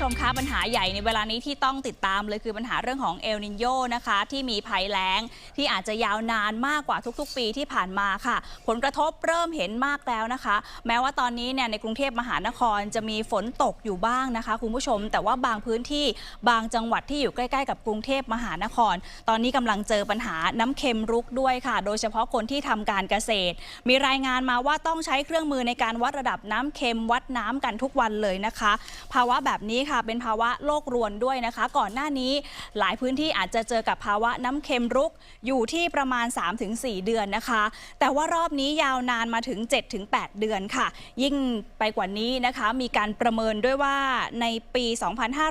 ชมคะปัญหาใหญ่ในเวลานี้ที่ต้องติดตามเลยคือปัญหาเรื่องของเอลนินโยนะคะที่มีภัยแล้งที่อาจจะยาวนานมากกว่าทุกๆ ปีที่ผ่านมาค่ะ ผลกระทบเริ่มเห็นมากแล้วนะคะ แม้ว่าตอนนี้เนี่ยในกรุงเทพมหานครจะมีฝนตกอยู่บ้างนะคะ คุณผู้ชม แต่ว่าบางพื้นที่บางจังหวัดที่อยู่ใกล้ ๆ กับกรุงเทพมหานคร ตอนนี้กำลังเจอปัญหาน้ำเค็มรุกด้วยค่ะ โดยเฉพาะคนที่ทำการเกษตร มีรายงานมาว่าต้องใช้เครื่องมือในการวัดระดับน้ำเค็มวัดน้ำกันทุกวันเลยนะคะ ภาวะแบบนี้ค่ะเป็นภาวะโลกรวนด้วยนะคะ ก่อนหน้านี้หลายพื้นที่อาจจะเจอกับภาวะน้ำเค็มรุกอยู่ที่ประมาณ 3-4 เดือนนะคะ แต่ว่ารอบนี้ยาวนานมาถึง 7-8 เดือนค่ะ ยิ่งไปกว่านี้นะคะ มีการประเมินด้วยว่าในปี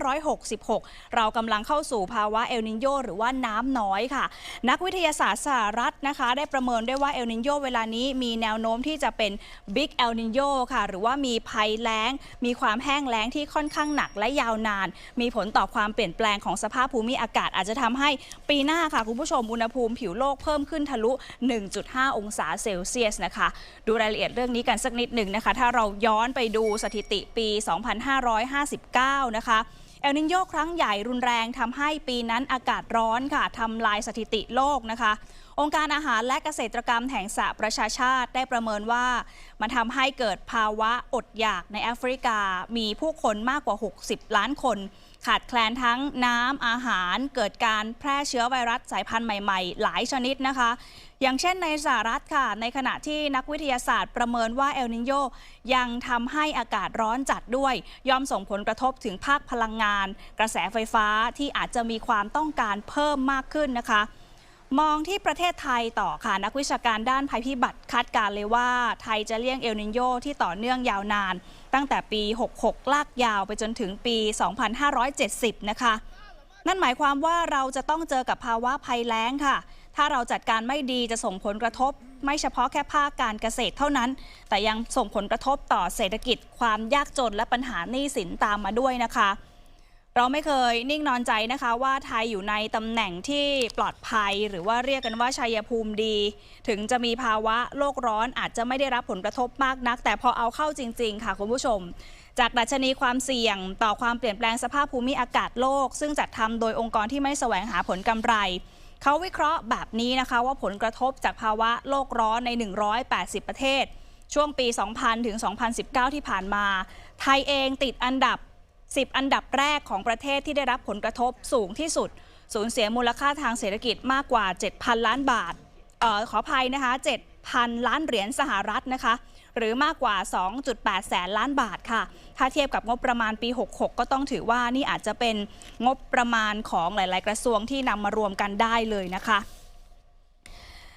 2566 เรากำลังเข้าสู่ภาวะเอลนิโยหรือว่าน้ำน้อยค่ะ นักวิทยาศาสตร์สหรัฐนะคะ ได้ประเมินด้วยว่าเอลนิโยเวลานี้มีแนวโน้มที่จะเป็นบิ๊กเอลนิโยค่ะ หรือว่ามีภัยแล้ง มีความแห้งแล้งที่ค่อนข้างหนักและยาวนาน มีผลต่อความเปลี่ยนแปลงของสภาพภูมิอากาศอาจจะทำให้ปีหน้าค่ะ คุณผู้ชมอุณหภูมิผิวโลกเพิ่มขึ้นทะลุ 1.5 องศาเซลเซียสนะคะ ดูรายละเอียดเรื่องนี้กันสักนิดหนึ่งนะคะ ถ้าเราย้อนไปดูสถิติปี 2559 นะคะเอลนินโยครั้งใหญ่รุนแรงทำให้ปีนั้นอากาศร้อนค่ะทำลายสถิติโลกนะคะ องค์การอาหารและเกษตรกรรมแห่งสหประชาชาติได้ประเมินว่า มันทำให้เกิดภาวะอดอยากในแอฟริกา มีผู้คนมากกว่า 60 ล้านคน ขาดแคลนทั้งน้ำอาหารเกิดการแพร่เชื้อไวรัสสายพันธุ์ใหม่ๆ หลายชนิดนะคะ อย่างเช่นในสหรัฐค่ะ ในขณะที่นักวิทยาศาสตร์ประเมินว่าเอลนิโยยังทำให้อากาศร้อนจัดด้วย ย่อมส่งผลกระทบถึงภาคพลังงาน กระแสไฟฟ้าที่อาจจะมีความต้องการเพิ่มมากขึ้นนะคะ มองที่ประเทศไทยต่อค่ะ นักวิชาการด้านภัยพิบัติคาดการเลยว่าไทยจะเลี่ยงเอลนิโยที่ต่อเนื่องยาวนาน ตั้งแต่ปี 66 ลากยาวไปจนถึงปี 2570 นะคะ นั่นหมายความว่าเราจะต้องเจอกับภาวะภัยแล้งค่ะ ถ้าเราจัดการไม่ดีจะส่งผลกระทบ ไม่เฉพาะแค่ภาคการเกษตรเท่านั้น แต่ยังส่งผลกระทบต่อเศรษฐกิจความยากจนและปัญหาหนี้สินตามมาด้วยนะคะ เราไม่เคยนิ่งนอนใจนะคะว่าไทยอยู่ในตำแหน่งที่ปลอดภัย หรือว่าเรียกกันว่าชัยภูมิดี ถึงจะมีภาวะโลกร้อนอาจจะไม่ได้รับผลกระทบมากนัก แต่พอเอาเข้าจริง ๆ ค่ะคุณผู้ชม จากดัชนีความเสี่ยงต่อความเปลี่ยนแปลงสภาพภูมิอากาศโลก ซึ่งจัดทำโดยองค์กรที่ไม่แสวงหาผลกำไรเขาวิเคราะห์แบบนี้นะคะว่าผลกระทบจากภาวะโลกร้อนใน 180 ประเทศ ช่วงปี 2000 ถึง 2019 ที่ผ่านมา ไทยเองติดอันดับ 10 อันดับแรกของประเทศที่ได้รับผลกระทบสูงที่สุด สูญเสียมูลค่าทางเศรษฐกิจมากกว่า 7,000 ล้านบาทเออขออภัยนะคะ 7,000 ล้านเหรียญสหรัฐนะคะ หรือมากกว่า 2.8 แสนล้านบาทค่ะ ถ้าเทียบกับงบประมาณปี 66 ก็ต้องถือว่านี่อาจจะเป็นงบประมาณของหลาย ๆ กระทรวงที่นำมารวมกันได้เลยนะคะ